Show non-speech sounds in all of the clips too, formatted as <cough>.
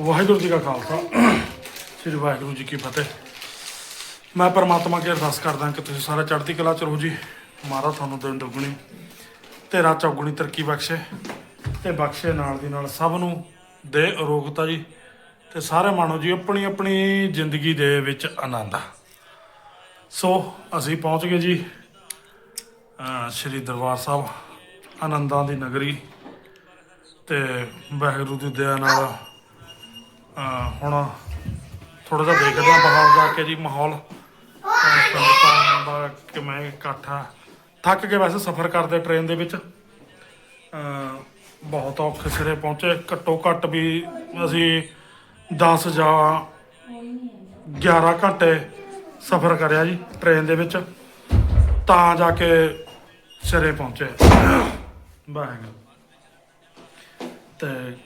ਵਾਹਿਗੁਰੂ ਜੀ ਕਾ ਖਾਲਸਾ। ਸ੍ਰੀ ਵਾਹਿਗੁਰੂ ਜੀ ਕੀ ਫਤਿਹ। ਮੈਂ ਪਰਮਾਤਮਾ ਅੱਗੇ ਅਰਦਾਸ ਕਰਦਾ ਕਿ ਤੁਸੀਂ ਸਾਰਾ ਚੜ੍ਹਦੀ ਕਲਾ ਚ ਰਹੋ ਜੀ। ਮਾਰਾ ਤੁਹਾਨੂੰ ਦਿਨ ਦੁਗਣੀ ਤੇ ਰਾਤ ਚੌਗਣੀ ਤਰੱਕੀ ਬਖਸ਼ੇ ਤੇ ਬਖਸ਼ੇ ਨਾਲ ਦੀ ਨਾਲ ਸਭ ਨੂੰ ਦੇ ਅਰੋਗਤਾ ਜੀ ਤੇ ਸਾਰੇ ਮਾਣੋ ਜੀ ਆਪਣੀ ਆਪਣੀ ਜ਼ਿੰਦਗੀ ਦੇ ਵਿੱਚ ਆਨੰਦ ਸੋ ਅਸੀਂ ਪਹੁੰਚ ਗਏ ਜੀ ਸ੍ਰੀ ਦਰਬਾਰ ਸਾਹਿਬ ਆਨੰਦਾਂ ਦੀ ਨਗਰੀ ਤੇ ਵਾਹਿਗੁਰੂ ਦੀ ਦਇਆ ਨਾਲ ਹੁਣ ਥੋੜਾ ਜਿਹਾ ਦੇਖਦੇ ਹਾਂ ਬਾਹਰ ਜਾ ਕੇ ਜੀ ਮਾਹੌਲ। ਸੰਗਤਾਂ ਦਾ ਕਿਵੇਂ ਇਕੱਠ ਆ। ਥੱਕ ਕੇ ਵੈਸੇ ਸਫ਼ਰ ਕਰਦੇ ਟ੍ਰੇਨ ਦੇ ਵਿੱਚ। ਬਹੁਤ ਔਖੇ ਸਿਰੇ ਪਹੁੰਚੇ। ਘੱਟੋ ਘੱਟ ਵੀ ਅਸੀਂ 10 ਜਾਂ 11 ਘੰਟੇ ਸਫ਼ਰ ਕਰਿਆ ਜੀ ਟ੍ਰੇਨ ਦੇ ਵਿੱਚ। ਤਾਂ ਜਾ ਕੇ ਸਿਰੇ ਪਹੁੰਚੇ। ਵਾਹਿਗੁਰੂ। ਤੇ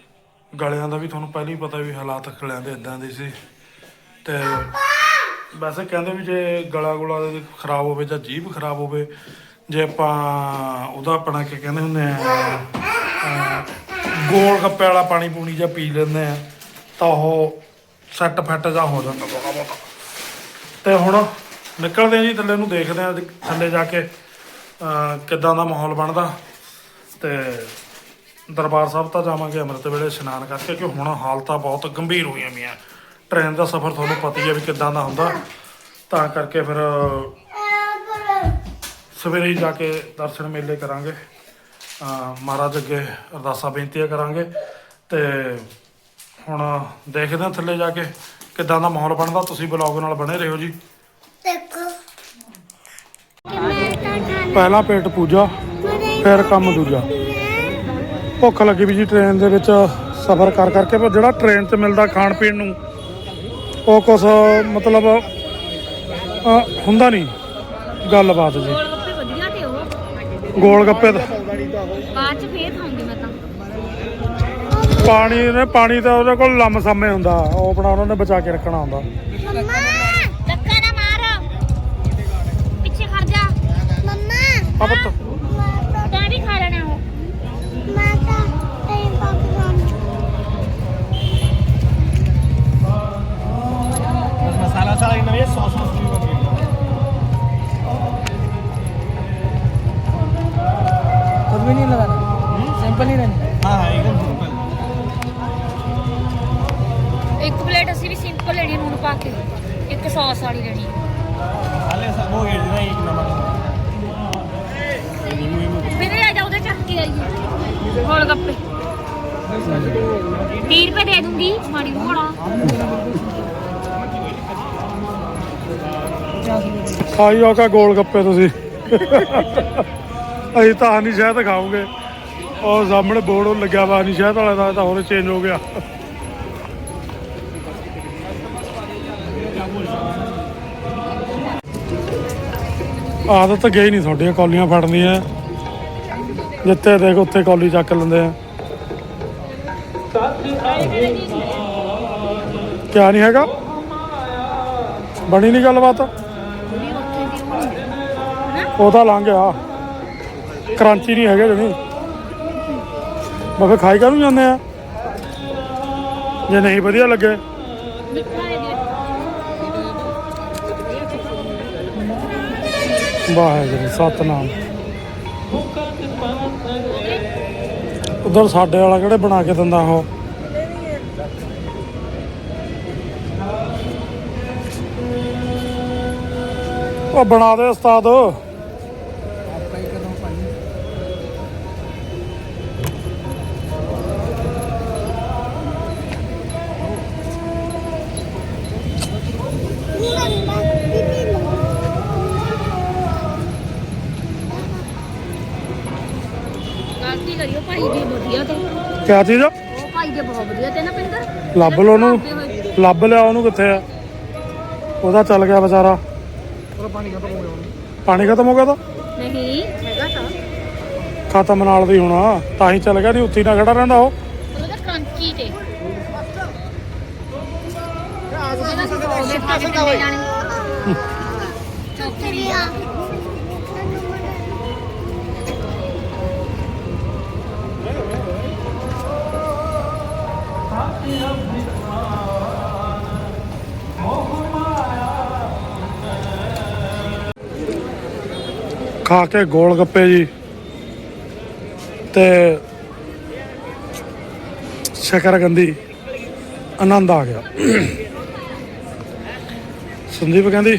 ਗਲਿਆਂ ਦਾ ਵੀ ਤੁਹਾਨੂੰ ਪਹਿਲਾਂ ਹੀ ਪਤਾ ਵੀ ਹਾਲਾਤ ਗਲਿਆਂ ਦੇ ਇਦਾਂ ਦੇ ਸੀ। ਤੇ ਵੈਸੇ ਕਹਿੰਦੇ ਵੀ ਜੇ ਗਲਾ ਗੁਲਾ ਦੇ ਖਰਾਬ ਹੋਵੇ ਜਾਂ ਜੀਭ ਖਰਾਬ ਹੋਵੇ, ਜੇ ਆਪਾਂ ਉਹਦਾ ਆਪਣਾ ਕੀ ਕਹਿੰਦੇ ਹੁੰਦੇ ਆ ਗੋਲ ਗੱਪੇ ਵਾਲਾ ਪਾਣੀ ਪੂਣੀ ਜਾਂ ਪੀ ਲੈਂਦੇ ਆ, ਤਾਂ ਉਹ ਸੈੱਟ ਫੈੱਟ ਜਾਂ ਹੋ ਜਾਂਦਾ। ਥੋੜਾ ਬਹੁਤਾ ਤੇ ਹੁਣ ਨਿਕਲਦੇ ਆ ਜੀ, ਥੱਲੇ ਨੂੰ ਦੇਖਦੇ ਆ, ਥੱਲੇ ਜਾ ਕੇ ਕਿੱਦਾਂ ਦਾ ਮਾਹੌਲ ਬਣਦਾ। ਤੇ ਦਰਬਾਰ ਸਾਹਿਬ ਤਾਂ ਜਾਵਾਂਗੇ ਅੰਮ੍ਰਿਤ ਵੇਲੇ ਇਸ਼ਨਾਨ ਕਰਕੇ ਕਿ ਹੁਣ ਹਾਲਤਾਂ ਬਹੁਤ ਗੰਭੀਰ ਹੋਈਆਂ ਮੀਆਂ ਟ੍ਰੇਨ ਦਾ ਸਫ਼ਰ ਤੁਹਾਨੂੰ ਪਤਾ ਹੀ ਹੈ ਵੀ ਕਿੱਦਾਂ ਦਾ ਹੁੰਦਾ। ਤਾਂ ਕਰਕੇ ਫਿਰ ਸਵੇਰੇ ਜਾ ਕੇ ਦਰਸ਼ਨ ਮੇਲੇ ਕਰਾਂਗੇ। ਮਹਾਰਾਜ ਅੱਗੇ ਅਰਦਾਸਾਂ ਬੇਨਤੀਆਂ ਕਰਾਂਗੇ। ਤੇ ਹੁਣ ਦੇਖਦੇ ਹਾਂ ਥੱਲੇ ਜਾ ਕੇ ਕਿੱਦਾਂ ਦਾ ਮਾਹੌਲ ਬਣਦਾ। ਤੁਸੀਂ ਬਲੌਗ ਨਾਲ ਬਣੇ ਰਹੋ ਜੀ। ਪਹਿਲਾ ਪੇਟ ਪੂਜਾ ਫਿਰ ਕੰਮ ਦੂਜਾ। ਭੁੱਖ ਲੱਗੀ ਵੀ ਜੀ ਟ੍ਰੇਨ ਦੇ ਵਿੱਚ ਸਫ਼ਰ ਕਰ ਕਰਕੇ ਪਰ ਜਿਹੜਾ ਟ੍ਰੇਨ 'ਚ ਮਿਲਦਾ ਖਾਣ ਪੀਣ ਨੂੰ ਉਹ ਕੁਛ ਮਤਲਬ ਹੁੰਦਾ ਨਹੀਂ ਗੱਲਬਾਤ ਜੀ। ਗੋਲ ਗੱਪੇ ਦਾ ਬਾਅਦ ਚ ਫੇਰ ਖਾਉਂਗੀ ਮੈਂ ਤਾਂ। ਪਾਣੀ ਨੇ ਪਾਣੀ ਤਾਂ ਉਹਦੇ ਕੋਲ ਲੰਮ ਸਾਮੇ ਹੁੰਦਾ ਉਹ ਆਪਣਾ ਉਹਨਾਂ ਨੇ ਬਚਾ ਕੇ ਰੱਖਣਾ ਹੁੰਦਾ। ਪਾ ਕੇ ਇੱਕ ਸੌਸ ਵਾਲੀ ਲੈਣੀ ਹਾਲੇ ਸਭ ਉਹ ਗੇੜ ਦੇਣਾ ਇੱਕ ਨਵਾਂ। ਮੇਰੇ ਆ ਜਾ ਚੱਕ ਕੇ ਆਈਏ। ਹੋਰ ਗੱਪੇ। 30 ਰੁਪਏ ਦੇ ਦੂੰਗੀ ਮਾੜੀ ਮੋੜਾ ਖਾਈ ਆਓ ਕਾ ਗੋਲ ਗੱਪੇ ਤੁਸੀਂ। ਅਸੀਂ ਤਾਂ ਹਨੀ ਸ਼ਹਿਦ ਖਾਉਂਗੇ ਉਹ ਸਾਹਮਣੇ ਬੋਰਡ ਲੱਗਿਆ ਵਾ ਹਨੀ ਸ਼ਹਿਦ ਵਾਲਾ ਦਾ ਤਾਂ ਹੋਰ ਚੇਂਜ ਹੋ ਗਿਆ। ਆਦਤ ਗਈ ਨਹੀਂ ਤੁਹਾਡੀਆਂ ਕੌਲੀਆਂ ਫੜਨੀਆਂ ਜਿੱਥੇ ਦੇਖ, ਉੱਥੇ ਕੌਲੀ ਚੱਕ ਲੈਂਦੇ ਆ। ਕਿਆ ਨਹੀਂ ਹੈਗਾ? ਬਣੀ ਨਹੀਂ ਗੱਲਬਾਤ? ਉਹ ਤਾਂ ਲੰਘ ਗਿਆ। ਕ੍ਰਾਂਚੀ ਨਹੀਂ ਹੈਗੇ ਜਣੀ ਮੈਂ ਫਿਰ ਖਾਈ ਕਾਹਨੂੰ ਜਾਂਦੇ ਆ? ਜੇ ਨਹੀਂ ਵਧੀਆ ਲੱਗੇ। ਵਾਹਿਗੁਰੂ ਸਤਨਾਮ। ਉਧਰ ਸਾਡੇ ਵਾਲਾ ਕਿਹੜੇ ਬਣਾ ਕੇ ਦਿੰਦਾ ਉਹ? ਉਹ ਬਣਾ ਦੇ ਉਸਤਾਦ। ਕਿਆ ਚੀਜ਼ ਆ? ਉਹ ਭਾਈ ਦੇ ਬਹੁਤ ਵਧੀਆ ਤੇ ਨਾ ਪਿੰਦਰ। ਲੱਭ ਲਓ ਉਹਨੂੰ। ਲੱਭ ਲਿਆ ਉਹਨੂੰ ਕਿੱਥੇ ਆ? ਉਹਦਾ ਚੱਲ ਗਿਆ ਵਿਚਾਰਾ ਪਾਣੀ ਖਤਮ ਹੋ ਗਿਆ ਤਾਂ? ਨਹੀਂ ਹੈਗਾ ਤਾਂ। ਖਤਮ ਨਾਲ ਦੀ ਹੋਣਾ। ਤਾਂ ਹੀ ਚੱਲ ਗਿਆ ਨਹੀਂ ਉੱਥੇ ਹੀ ਨਾ ਖੜਾ ਰਹਿੰਦਾ ਉਹ। ਉਹਦਾ ਕੰਚੀ ਤੇ। ਉਹਦੇ ਪਾਸੇ ਕੰਨੇ ਜਾਣੇ। ਖਾ ਕੇ ਗੋਲ ਗੱਪੇ ਜੀ। ਤੇ ਸ਼ਕਰਕੰਦੀ ਆਨੰਦ ਆ ਗਿਆ। ਸੰਦੀਪ ਕਹਿੰਦੀ,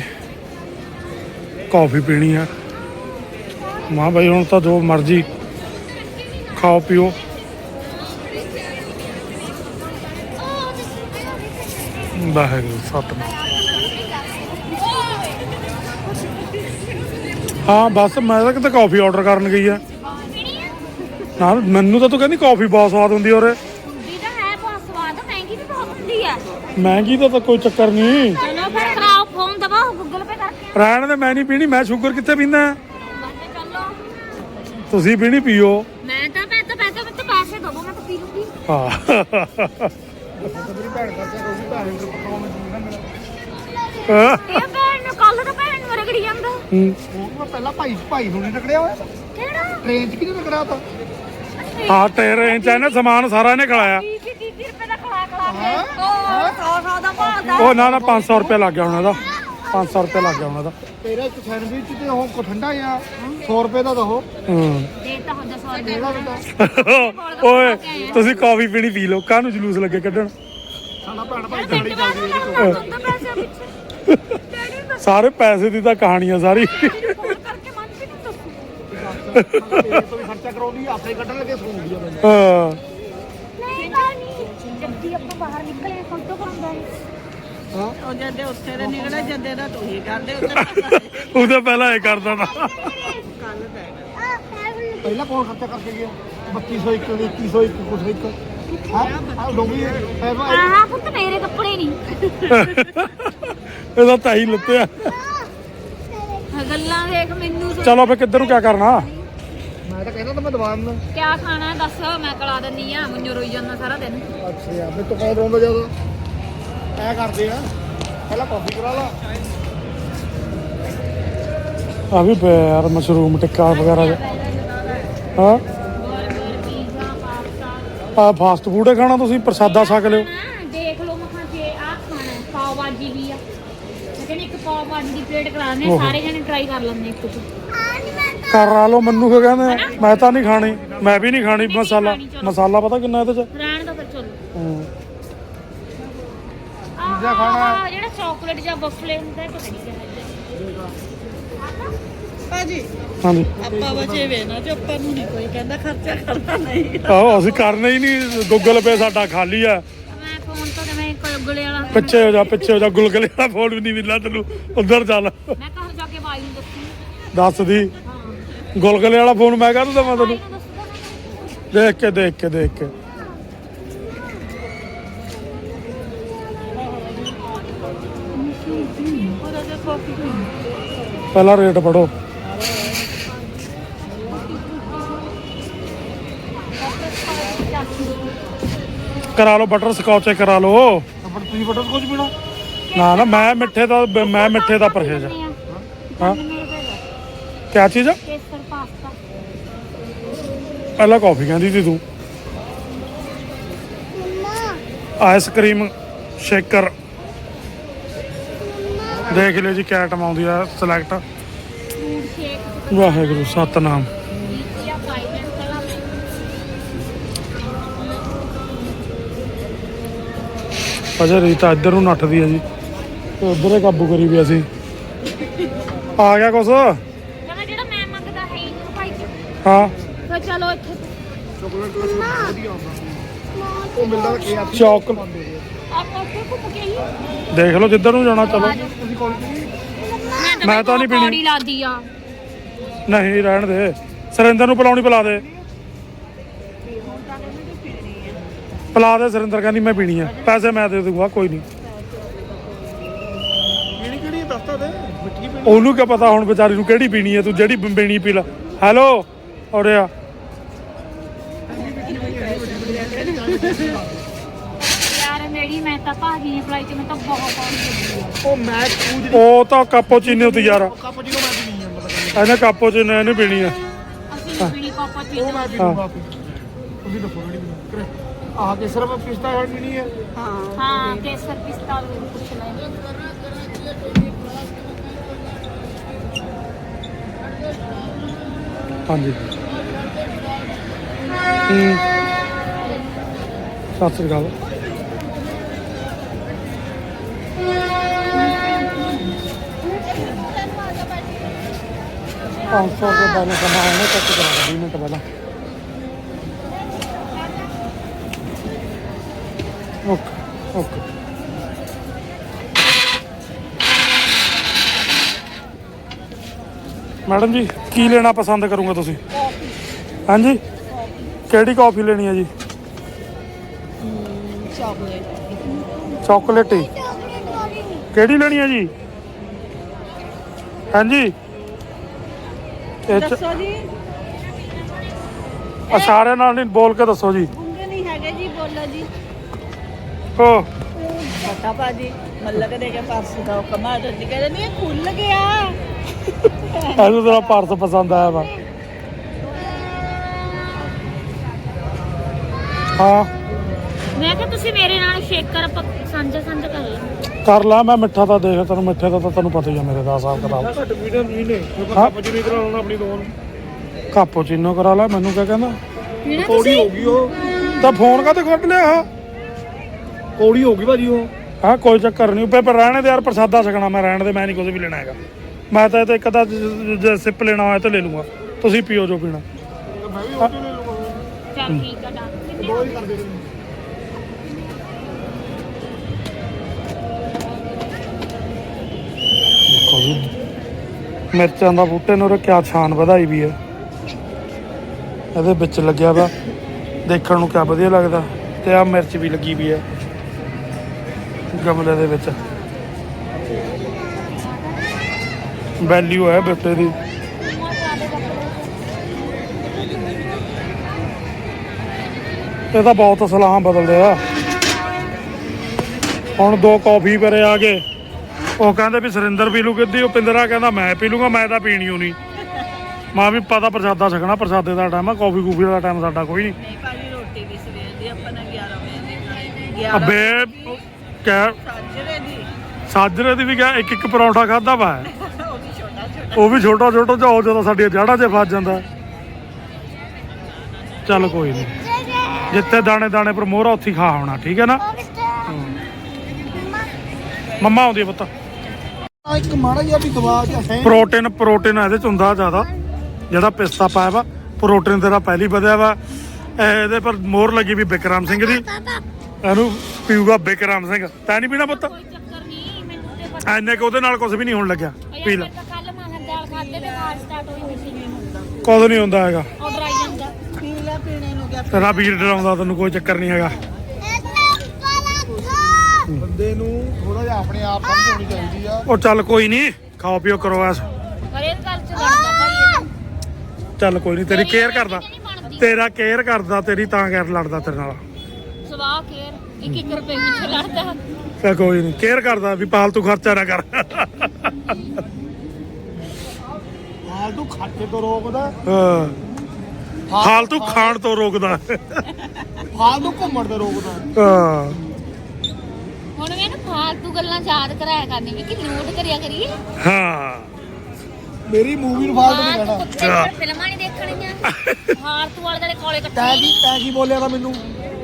ਕਾਫੀ ਪੀਣੀ ਆ। ਮਾਂ ਭਾਈ ਹੁਣ ਤਾਂ ਜੋ ਮਰਜ਼ੀ ਖਾਓ, ਪੀਓ। ਵਾਹਿਗੁਰੂ ਸਤਿਨਾਮ ਹਾਂ ਬਸ ਮੈਂ ਤਾਂ ਕਿਤੇ ਕਾਫੀ ਆਰਡਰ ਕਰਨ ਗਈ ਆ। ਨਾ ਮੈਨੂੰ ਤਾਂ ਤੂੰ ਕਹਿੰਦੀ ਕਾਫੀ ਬਹੁਤ ਸਵਾਦ ਹੁੰਦੀ ਔਰ ਹੁੰਦੀ ਤਾਂ ਹੈ ਬਹੁਤ ਸਵਾਦ ਮਹਿੰਗੀ ਦਾ ਤਾਂ ਕੋਈ ਚੱਕਰ ਨਹੀਂ। ਚਲੋ ਫਿਰ ਕਰਾਓ ਫੋਨ ਦਬਾਓ ਗੂਗਲ ਪੇ ਕਰਕੇ। ਰਹਿਣ ਦੇ ਮੈਂ ਨਹੀਂ ਪੀਣੀ ਮੈਂ ਸ਼ੂਗਰ ਕਿੱਥੇ ਪੀਂਦਾ? ਤੁਸੀਂ ਪੀਣੀ ਪੀਓ। ਮੈਂ ਤਾਂ ਪੈਸੇ ਤਾਂ ਪੈਸੇ ਦਵੋ ਮੈਂ ਤਾਂ ਪੀ ਲੂੰਗੀ। ਹਾਂ। ਨੂੰ ਇਹ ਭੈਣ ਨੂੰ ਕੱਲ ਤਾਂ ਭੈਣ ਨੂੰ ਰਗੜੀ ਜਾਂਦਾ। ਹੂੰ। ਉਹ ਮੈਂ ਪਹਿਲਾਂ ਭਾਈ ਭਾਈ ਨੂੰ ਨਹੀਂ ਟਕੜਿਆ ਹੋਇਆ। ਕਿਹੜਾ? ਟ੍ਰੇਨ 'ਚ ਕਿਹਨੇ ਟਕੜਿਆ ਤਾ? ਹਾਂ ਟੇਰੇ ਚ ਇਹਨੇ ਸਮਾਨ ਸਾਰਾ ਇਹਨੇ ਖਿਲਾਇਆ 30 30 ਰੁਪਏ ਦਾ ਖਲਾ ਖਲਾ ਕੇ ਉਹ 100 100 ਦਾ ਭਾਅ ਉਹ ਨਾ ਨਾ 500 ਰੁਪਏ ਲੱਗ ਗਿਆ ਉਹਨਾਂ ਦਾ 500 ਰੁਪਏ ਲੱਗ ਗਿਆ ਉਹਨਾਂ ਦਾ। ਤੇਰਾ ਇੱਕ ਸੈਂਡਵਿਚ ਤੇ ਉਹ ਕੋ ਠੰਡਾ ਆ 100 ਰੁਪਏ ਦਾ ਦੋ ਹੂੰ। ਦੇ ਤਾਂ ਹੁੰਦਾ 100 ਰੁਪਏ ਇਹਦਾ ਬੇਟਾ ਓਏ ਤੁਸੀਂ ਕਾਫੀ ਪੀਣੀ ਪੀ ਲਓ ਕਾਹਨੂੰ ਜਲੂਸ ਲੱਗੇ ਕੱਢਣ? ਸਾਡਾ ਭੈਣ ਭਾਈ ਹੁੰਦਾ? ਪੈਸੇ ਪਿੱਛੇ। ਸਾਰੇ ਪੈਸੇ ਦੀ ਤਾਂ ਕਹਾਣੀ ਆ ਸਾਰੀ। ਮੈਨੂੰ ਫੋਨ ਕਰਕੇ ਮਨ ਵੀ ਨਹੀਂ ਦੱਸੂ। ਮੇਰੇ ਤੋਂ ਵੀ ਖਰਚਾ ਕਰਾਉਂਦੀ ਆਪੇ ਕੱਢਣ ਲੱਗੇ ਸੌਂਦੀ ਆ ਹਾਂ। ਨਹੀਂ ਨਹੀਂ। ਜੱਦੀ ਆਪਾਂ ਬਾਹਰ ਨਿਕਲੇ ਫੋਟੋ ਕਰਾਉਂਦਾ ਉਹ ਜਦੇ ਉੱਥੇ ਦੇ ਨਿਕਲੇ ਜਦੇ ਦਾ ਤੂੰ ਹੀ ਕਰਦੇ ਉੱਥੇ <laughs> ਉਹਦਾ ਪਹਿਲਾਂ ਇਹ ਕਰਦਾ ਨਾ ਕੱਲ ਦਾ ਪਹਿਲਾਂ ਕੌਣ ਖਰਚਾ ਕਰਕੇ ਗਿਆ? 3201 2101 ਕੁਛ ਇੱਕ। ਹਾਂ? ਆ ਡੋਂਗੀ ਐਵਾ ਆਹ ਪੁੱਤ ਮੇਰੇ ਕੱਪੜੇ ਨਹੀਂ ਇਹਦਾ ਤਾਂ ਹੀ ਆਹ ਗੱਲਾਂ ਦੇਖ ਮੈਨੂੰ ਸੁਣ। ਚਲੋ ਫੇ ਕਿੱਧਰ ਨੂੰ ਕਿਆ ਕਰਨਾ? ਮੈਂ ਤਾਂ ਕਹਿੰਦਾ ਤਾਂ ਮੈਂ ਦਵਾਨ ਨੂੰ ਕਿਆ ਖਾਣਾ ਹੈ ਦੱਸ ਮੈਂ ਕਲਾ ਦਿੰਨੀ ਆ ਮੈਨੂੰ ਰੋਈ ਜਾਂਦਾ ਸਾਰਾ ਦਿਨ। ਅੱਛਾ ਮੈਂ ਤਾਂ ਕੌਣ ਰੋਂਦਾ ਜਦੋਂ ਐ ਕਰਦੇ ਆ। ਪਹਿਲਾਂ ਕਾਫੀ ਕਰਾ ਲਾ। ਆ ਵੀ ਪਿਆ ਯਾਰ ਮਸ਼ਰੂਮ ਟਿੱਕਾ ਵਗੈਰਾ। ਹਾਂ? ਆ ਫਾਸਟ ਫੂਡ ਹੈ ਖਾਣਾ ਤੁਸੀਂ ਪ੍ਰਸਾਦਾ ਛਕ ਲਿਓ। ਦੇਖ ਲਓ ਮਖਾਂ ਜੇ ਆਹ ਖਾਣਾ ਹੈ, ਪਾਓ ਭਾਜੀ ਵੀ ਆ। ਮੈਂ ਕਹਿੰਦੀ ਇੱਕ ਪਾਓ ਭਾਜੀ ਦੀ ਪਲੇਟ ਕਰਾ ਦਿੰਦੇ ਸਾਰੇ ਜਣੇ ਟਰਾਈ ਕਰ ਲੈਂਦੇ ਇੱਕ ਚ ਕਰ ਲਾ ਲਓ ਮੈਨੂੰ ਕਿਉਂ ਕਹਿੰਦੇ ਮੈਂ ਤਾਂ ਨਹੀਂ ਖਾਣੀ ਮੈਂ ਵੀ ਨਹੀਂ ਖਾਣੀ ਮਸਾਲਾ। ਮਸਾਲਾ ਪਤਾ ਕਿੰਨਾ ਇਹਦੇ ਚ? ਰਹਿਣ ਦੋ ਫਿਰ ਚਲੋ। ਹੂੰ। ਪੀਜ਼ਾ ਖਾਣਾ ਜਿਹੜਾ ਚਾਕਲੇਟ ਜਾਂ ਬਫਲੇ ਹੁੰਦਾ ਹੈ ਪਤਾ ਨਹੀਂ ਕਿਹੜਾ ਭਾਜੀ ਹਾਂਜੀ। ਆਪਾਂ ਬਚੇ ਵੇ ਨਾ ਜੋ ਆਪਾਂ ਨੂੰ ਨਹੀਂ ਕੋਈ ਕਹਿੰਦਾ ਖਰਚਾ ਕਰਨਾ ਨਹੀਂ। ਆਹੋ ਅਸੀਂ ਕਰਨਾ ਹੀ ਨਹੀਂ ਗੂਗਲ ਪੇ ਸਾਡਾ ਖਾਲੀ ਆ ਮੈਂ ਫੋਨ ਤੋਂ ਮੈਂ ਕੋਈ ਗੁਲੇ ਵਾਲਾ ਪਿੱਛੇ ਹੋ ਜਾ ਪਿੱਛੇ ਹੋ ਜਾ ਗੁਲਗਲੇ ਵਾਲਾ ਫੋਨ ਵੀ ਨਹੀਂ ਮਿਲਣਾ ਤੈਨੂੰ। ਉਧਰ ਚੱਲ। ਮੈਂ ਘਰ ਜਾ ਕੇ ਬਾਈ ਨੂੰ ਦੱਸੂ। ਦੱਸ ਦੀ। ਹਾਂ। ਗੁਲਗਲੇ ਵਾਲਾ ਫੋਨ ਮੈਂ ਕਾਹਨੂੰ ਦਵਾਂ ਤੈਨੂੰ? ਦੇਖ ਕੇ ਦੇਖ ਕੇ ਦੇਖ ਕੇ ਉਹਦਾ ਜੇ ਕਾਫੀ ਪਹਿਲਾਂ ਰੇਟ ਪੜੋ ਕਰਾ ਲਓ ਬਟਰ ਸਕੌਚ ਕਰਾ ਲਓ। ਪਰ ਤੁਸੀਂ ਬਟਰ ਕੁਝ ਪੀਣਾ? ਨਾ ਨਾ ਮੈਂ ਮਿੱਠੇ ਦਾ ਮੈਂ ਮਿੱਠੇ ਦਾ ਪਰਹੇਜ਼ ਆ। ਹਾਂ। ਕਿਆ ਚੀਜ਼ ਆ? ਕੇਸਰ ਪਾਸਤਾ। ਪਹਿਲਾਂ ਕਾਫੀ ਕਹਿੰਦੀ ਸੀ ਤੂੰ। ਆਈਸਕ੍ਰੀਮ ਸ਼ੇਕਰ ਦੇਖ ਲਿਓ ਜੀ ਕਿਆ ਆਈਟਮ ਆਉਂਦੀ ਆ ਸਿਲੈਕਟ ਵਾਹਿਗੁਰੂ ਸਤਨਾਮ। ਅਜੇ ਰੀਤਾ ਇੱਧਰ ਨੂੰ ਨੱਠਦੀ ਆ ਜੀ। ਤੇ ਉੱਧਰ ਹੀ ਕਾਬੂ ਕਰੀ ਵੀ ਅਸੀਂ। ਆ ਗਿਆ ਕੁਛ? ਕਹਿੰਦਾ ਜਿਹੜਾ ਮੈਂ ਮੰਗਦਾ ਹੈ ਹੀ ਨਹੀਂ ਭਾਈ ਜੀ। ਹਾਂ। ਫਿਰ ਚਲੋ ਇੱਥੇ ਚਾਕਲੇਟ ਕਲਰ ਵਧੀਆ ਆਉਂਦਾ। ਉਹ ਮਿਲਦਾ ਤਾਂ ਕੀ ਆ। ਚੌਕ ਆਪਾਂ ਉੱਥੇ ਘੁੰਮ ਕੇ ਹੀ ਦੇਖ ਲਓ ਜਿੱਧਰ ਨੂੰ ਜਾਣਾ ਚਲੋ। ਮੈਂ ਤਾਂ ਨਹੀਂ ਪੀਣੀ। ਪੌੜੀ ਲਾਦੀ ਆ। ਨਹੀਂ ਰਹਿਣ ਦੇ। ਸਰਿੰਦਰ ਨੂੰ ਪਿਲਾਉਣੀ ਪਿਲਾ ਦੇ। ਪਿਲਾ ਦੇ ਸਰਿੰਦਰ ਕਹਿੰਦੀ ਮੈਂ ਪੀਣੀ ਆ। ਪੈਸੇ ਮੈਂ ਦੇ ਦੂੰਗਾ ਕੋਈ ਨਹੀਂ। ਕਿਹੜੀ ਕਿਹੜੀ ਦੱਸਤਾ ਦੇ। ਮਿੱਠੀ ਪੀਣੀ। ਉਹਨੂੰ ਕੀ ਪਤਾ ਹੁਣ ਵਿਚਾਰੀ ਨੂੰ ਕਿਹੜੀ ਪੀਣੀ ਹੈ ਤੂੰ ਜਿਹੜੀ ਪੀਣੀ ਪੀ ਲੈ। ਹੈਲੋ ਔਰੇ ਆ? ਯਾਰ ਮੇਰੀ ਮੈਂ ਤਾਂ ਭਾਜੀ ਨੇ ਫਲਾਈ ਚ ਮੈਂ ਤਾਂ ਬਹੁਤ ਪੌੜੀ ਲੱਗੀ ਆ। ਉਹ ਮੈਂ ਪੂਜ ਉਹ ਤਾਂ ਕਾਪੋਚੀਨੋ ਤੇ ਯਾਰ। ਕੱਪ ਜਿਹਨੂੰ ਮੈਂ ਪੀਣੀ ਆ ਮਤਲਬ ਇਹਨੇ ਕਾਪੋਚੀਨੋ ਇਹਨੂੰ ਪੀਣੀ ਆ। ਅਸੀਂ ਨੀ ਪੀਣੀ ਪਾਪਾ ਉਹ ਚੀਜ਼ ਮੈਂ ਪੀ ਲੂੰਗਾ ਆਪੇ ਤੁਸੀਂ ਦੱਸੋ ਕਿਹੜੀ ਪੀਣੀ ਆਹ ਕੇਸਰ ਵਿੱਚ ਪਿਸਤਾ ਹੈ ਨਹੀਂ ਹੈ ਹਾਂ ਹਾਂ ਕੇਸਰ ਪਿਸਤਾ ਵੀ ਪੁੱਛ ਲੈ ਹਾਂਜੀ। ਹੂੰ। ਸਤਿ ਸ੍ਰੀ ਅਕਾਲ। ਪੰਜ ਸੌ ਰੁਪਏ ਦਾ ਸਮਾਂ ਉਹਨੇ ਚੱਕ ਕਰਾ 20 ਮਿੰਟ ਪਹਿਲਾਂ। Okay okay. ਮੈਡਮ ਜੀ ਕੀ ਲੈਣਾ ਪਸੰਦ ਕਰੋਗੇ ਤੁਸੀਂ? ਹਾਂਜੀ? ਕਿਹੜੀ ਕਾਫੀ ਲੈਣੀ ਹੈ ਜੀ? ਚਾਕਲੇਟ ਚਾਕਲੇਟ ਕਿਹੜੀ ਲੈਣੀ ਹੈ ਜੀ? ਹਾਂਜੀ? ਇਹ ਚ- ਦੱਸੋ ਜੀ। ਆ ਸਾਰਿਆਂ ਨਾਲ ਨਹੀਂ ਬੋਲ ਕੇ ਦੱਸੋ ਜੀ। ਗੁੰਗੇ ਨਹੀਂ ਹੈਗੇ ਜੀ ਬੋਲੋ ਜੀ। ਓ ਪਤਾ ਭਾਜੀ ਮੱਲਕ ਦੇ ਕੇ ਪਰਸ ਦਾ ਕਮਾ ਤੇ ਕਹਿੰਦੇ ਨਹੀਂ ਇਹ ਖੁੱਲ ਗਿਆ। ਇਹਨੂੰ ਤੇਰਾ ਪਰਸ ਪਸੰਦ ਆਇਆ ਵਾ। ਹਾਂ। ਮੈਂ ਕਿਹਾ ਤੁਸੀਂ ਮੇਰੇ ਨਾਲ ਸ਼ੇਕਰ ਸਾਂਝਾ ਸਾਂਝਾ ਕਰ ਲਓ। ਕਰ ਲਾ ਮੈਂ ਮਿੱਠਾ ਤਾਂ ਦੇਖ ਤੈਨੂੰ ਮਿੱਠੇ ਦਾ ਤਾਂ ਤੈਨੂੰ ਪਤਾ ਹੀ ਆ ਮੇਰੇ ਦਾ ਹਿਸਾਬ ਕਿਤਾਬ। ਘੱਟ ਵੀਡੀਓ ਨਹੀਂ ਨੇ। ਕੱਪ ਜਿੰਨੀ ਕਰਾ ਲਾਉਣਾ ਆਪਣੀ ਦੋਨ ਕਾਪੋਚੀਨੋ ਕਰਾ ਲੈ ਮੈਨੂੰ ਕਿਆ ਕਹਿੰਦਾ? ਪੀਣਾ ਕੋੜੀ ਹੋ ਗਈ ਉਹ। ਤਾਂ ਫੋਨ ਕਾਤੇ ਕੱਢ ਲਿਆ? ਆਹ? ਕੋੜੀ ਹੋ ਗਈ ਭਾਜੀ ਉਹ। ਹਾਂ ਕੋਈ ਚੱਕਰ ਨਹੀਂ ਉੱਪਰ ਪਰ ਰਹਿਣੇ ਦੇ ਯਾਰ ਪ੍ਰਸਾਦਾ ਛਕਣਾ ਮੈਂ ਰਹਿਣ ਦੇ ਮੈਂ ਨਹੀਂ ਕੁਝ ਵੀ ਲੈਣਾ ਹੈਗਾ। ਮੈਂ ਤਾਂ ਇਹ ਤੇ ਇੱਕ ਅੱਧਾ ਜ- ਜੇ ਸਿਪ ਲੈਣਾ ਹੋਇਆ ਤਾਂ ਲੈ ਲੂੰਗਾ ਤੁਸੀਂ ਪੀਓ ਜੋ ਪੀਣਾ। ਮੈਂ ਵੀ ਉਹ ਲੈ ਲਵਾਂਗਾ ਚੱਲ ਠੀਕ ਆ ਡਨ। ਕਿੰਨੇ ਦੋ ਹੀ ਕਰ ਦੇਖੋ ਜੀ। ਮਿਰਚਾਂ ਦਾ ਬੂਟੇ ਨੂੰ ਕਿਆ ਛਾਨ ਵਧਾਈ ਵੀ ਹੈ। ਇਹਦੇ ਵਿੱਚ ਲੱਗਿਆ ਵਾ। ਦੇਖਣ ਨੂੰ ਕਿਆ ਵਧੀਆ ਲੱਗਦਾ। ਤੇ ਆ ਮਿਰਚ ਵੀ ਲੱਗੀ ਵੀ ਹੈ। ਗਮਲੇ ਦੇ ਵਿੱਚ। ਵੈਲਿਊ ਹੈ ਬੂਟੇ ਦੀ। ਇਹ ਤਾਂ ਬਹੁਤ ਸਲਾਮ ਬਦਲਦੇ ਆ। ਹੁਣ ਦੋ ਕਾਫੀ ਪਰੇ ਆ ਗਏ। ਉਹ ਕਹਿੰਦੇ ਵੀ ਸੁਰਿੰਦਰ ਪੀ ਲੂ ਕਿੱਦੀ ਉਹ ਪਿੰਦਰਾ ਕਹਿੰਦਾ ਮੈਂ ਪੀ ਲੂੰਗਾ ਮੈਂ ਤਾਂ ਪੀਣੀ ਓ ਨਹੀਂ ਮਾਂ ਵੀ ਪਤਾ ਪ੍ਰਸਾਦਾ ਛਕਣਾ ਪ੍ਰਸਾਦੇ ਦਾ ਟਾਈਮ ਆ ਕਾਫੀ ਕੂਫੀ ਦਾ ਟਾਈਮ ਸਾਡਾ ਕੋਈ ਨਹੀਂ ਨਹੀਂ ਭਾਜੀ ਰੋਟੀ ਵੀ ਸਵੇਰ ਦੀ ਆਪਾਂ ਨੇ 11 ਵਜੇ ਦੀ ਖਾਣੀ 11 ਅਬੇ ਕਹਿ ਸਾਜਰੇ ਦੀ। ਸਾਜਰੇ ਦੀ ਵੀ ਗਿਆ ਇੱਕ ਇੱਕ ਪਰੌਂਠਾ ਖਾਦਾ ਵਾ। ਉਹ ਵੀ ਛੋਟਾ ਛੋਟਾ। ਉਹ ਵੀ ਛੋਟਾ ਛੋਟਾ ਜਿਹਾ ਉਹ ਜਦੋਂ ਸਾਡੀਆਂ ਜੜ੍ਹਾਂ 'ਚ ਫਸ ਜਾਂਦਾ। ਚੱਲ ਕੋਈ ਨਹੀਂ ਜਿੱਥੇ ਦਾਣੇ ਦਾਣੇ ਪਰ ਮੋਹਰਾ ਉੱਥੇ ਹੀ ਖਾ ਹੋਣਾ ਠੀਕ ਹੈ ਨਾ? ਮੰਮਾ ਆਉਂਦੀ ਹੈ ਪੁੱਤ। ਆ ਇੱਕ ਮਾੜਾ ਜਿਹਾ ਵੀ ਦਵਾ ਜਿਹਾ ਹੈ ਪ੍ਰੋਟੀਨ ਪ੍ਰੋਟੀਨ ਇਹਦੇ ਚ ਹੁੰਦਾ ਜ਼ਿਆਦਾ। ਜਿਹੜਾ ਪਿਸਤਾ ਪਾਇਆ ਵਾ ਪ੍ਰੋਟੀਨ ਤੇਰਾ ਪਹਿਲੀ ਵਧਿਆ ਵਾ। ਇਹ ਇਹਦੇ ਪਰ ਮੋਹਰ ਲੱਗੀ ਵੀ ਬਿਕਰਮ ਸਿੰਘ ਦੀ। ਇਹਨੂੰ ਪੀਊਗਾ ਬਿਕਰਮ ਸਿੰਘ। ਤੈਂ ਨਹੀਂ ਪੀਣਾ ਪੁੱਤ? ਕੋਈ ਚੱਕਰ ਨਹੀਂ ਮੈਨੂੰ ਤੇ ਪਤਾ ਐਨੇ ਕਿ ਉਹਦੇ ਨਾਲ ਕੁਝ ਵੀ ਨਹੀਂ ਹੋਣ ਲੱਗਿਆ ਪੀ ਲੈ। ਕੱਲ ਮਾਹਰ ਦਾਲ ਖਾਦੇ ਤੇ ਖਾਜ ਸਟਾਰਟ ਹੋਈ ਹੋਈ ਸੀ ਮੈਨੂੰ ਕੁਝ ਨਹੀਂ ਹੁੰਦਾ ਹੈਗਾ। ਆਰਡਰ ਆਈ ਜਾਂਦਾ। ਪੀ ਲੈ ਪੀਣੇ ਨੂੰ ਗਿਆ ਤੇਰਾ ਵੀਰ ਡਰਾਉਂਦਾ ਤੈਨੂੰ ਕੋਈ ਚੱਕਰ ਨਹੀਂ ਹੈਗਾ। ਬੰਦੇ ਨੂੰ ਥੋੜਾ ਜਿਹਾ ਆਪਣੇ ਆਪ ਸਮਝ ਹੋਣੀ ਚਾਹੀਦੀ ਆ। ਉਹ ਚੱਲ ਕੋਈ ਨਹੀਂ ਖਾਓ ਪੀਓ ਕਰੋ ਐਸ। ਪਰ ਇਹ ਗੱਲ ਚ ਲੜਦਾ ਭਾਈ ਇਹ ਚੱਲ ਕੋਈ ਨਹੀਂ ਤੇਰੀ ਕੇਅਰ ਕਰਦਾ। ਤੇਰਾ ਕੇਅਰ ਕਰਦਾ ਤੇਰੀ ਤਾਂ ਕਰ ਲੜਦਾ ਤੇਰੇ ਨਾਲ। ਸਵਾਹ ਕੇਰ ਇੱਕ ਇੱਕ ਰੁਪਏ ਵਿੱਚ ਲੜਦਾ। ਤੇ ਕੋਈ ਨਹੀਂ ਕੇਅਰ ਕਰਦਾ ਵੀ ਪਾਲਤੂ ਖਰਚਾ ਨਾ ਕਰ। ਫਾਲਤੂ ਖਰਚੇ ਤੋਂ ਰੋਕਦਾ। ਹਾਂ। ਫਾਲਤੂ ਖਾਣ ਤੋਂ ਰੋਕਦਾ। ਫਾਲਤੂ ਘੁੰਮਣ ਤੋਂ ਰੋਕਦਾ। ਹਾਂ। ਹੁਣ ਮੈਂ ਨਾ ਫਾਲਤੂ ਗੱਲਾਂ ਯਾਦ ਕਰਾਇਆ ਕਰਨੀ ਵੀ ਕਿ ਨੋਟ ਕਰਿਆ ਕਰੀਏ। ਹਾਂ। ਮੇਰੀ ਮੂਵੀ ਨੂੰ ਫਾਲਤੂ ਨਹੀਂ ਕਹਿਣਾ। ਫਿਰ ਫਿਲਮਾਂ ਨਹੀਂ ਦੇਖਣੀਆਂ। <laughs> ਫਾਲਤੂ ਵਾਲੇ ਜਿਹੜੇ ਕੋਲੇ ਤੈਂ ਇਕੱਠੇ ਕੀ ਤੈਂ ਕੀ ਬੋਲਿਆ ਤਾਂ ਮੈਨੂੰ?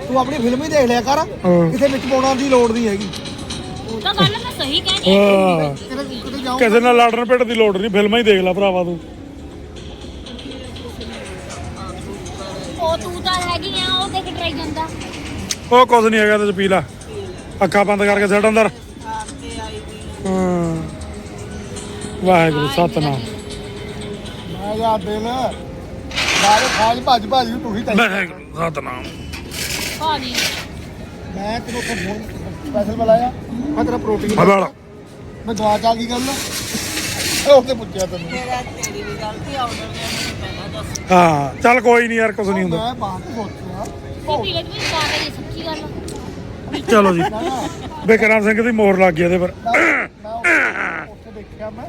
ਤੂੰ ਆਪਣੀ ਫਿਲਮ ਹੀ ਦੇਖ ਲਿਆ ਕਰ। ਹਾਂ। ਕਿਸੇ ਵਿੱਚ ਪਾਉਣ ਦੀ ਲੋੜ ਨਹੀਂ ਹੈਗੀ। ਉਹ ਤਾਂ ਗੱਲ ਮੈਂ ਸਹੀ ਕਹਿਣੀ ਹਾਂ। ਕਿਸੇ ਨਾਲ ਲੜਨ ਪਿੱਟ ਦੀ ਲੋੜ ਨਹੀਂ। ਫਿਲਮਾਂ ਹੀ ਦੇਖ ਲੈ ਭਰਾਵਾ ਤੂੰ। ਉਹ ਤੂੰ ਤਾਂ ਹੈਗੀ ਆ ਉਹ ਦੇਖ ਡਰਾਈ ਜਾਂਦਾ। ਉਹ ਕੁਝ ਨਹੀਂ ਹੈਗਾ ਤੇ ਪੀ ਲੈ। ਅੱਖਾਂ ਬੰਦ ਕਰਕੇ ਸੱਟ ਅੰਦਰ। ਤੇ ਆਈ ਦੀ ਹਾਂ। ਵਾਹਿਗੁਰੂ ਸਤਨਾਮ। ਮੈਂ ਦਿਲ ਬਾਰੇ ਖਾਜ ਭੱਜ ਭੱਜ ਕੇ ਤੂੰ ਹੀ ਤੈਨੂੰ ਵਾਹਿਗੁਰੂ ਸਤਨਾਮ। ਭਾਜੀ। ਮੈਂ ਤੈਨੂੰ ਉੱਥੇ ਫੋਨ ਸਪੈਸ਼ਲ ਬੁਲਾਇਆ। ਮੈਂ ਤੇਰਾ ਪ੍ਰੋਟੀਨ ਹਵਾਲਾ ਮੈਂ ਦਵਾ ਚਾ ਕੀ ਗੱਲ। ਉਹ ਤੇ ਪੁੱਛਿਆ ਤੈਨੂੰ? ਤੇਰਾ ਤੇਰੀ ਵੀ ਗਲਤੀ ਆਰਡਰ ਨੇ ਮੈਨੂੰ ਪਹਿਲਾਂ ਦੱਸ। ਹਾਂ ਚੱਲ ਕੋਈ ਨਹੀਂ ਯਾਰ ਕੁਝ ਨਹੀਂ ਹੁੰਦਾ। ਮੈਂ ਤੋਂ ਸੋਚਿਆ। ਇਹ ਪੀਲੇ ਵੀ ਪਾ ਕੇ ਸੱਚੀ ਗੱਲ। ਚਲੋ ਜੀ। ਬਿਕਰਮ ਸਿੰਘ ਦੀ ਮੋਹਰ ਲੱਗ ਗਈ ਇਹਦੇ ਪਰ। ਮੈਂ ਉੱਥੇ- ਉੱਥੇ ਦੇਖਿਆ ਮੈਂ।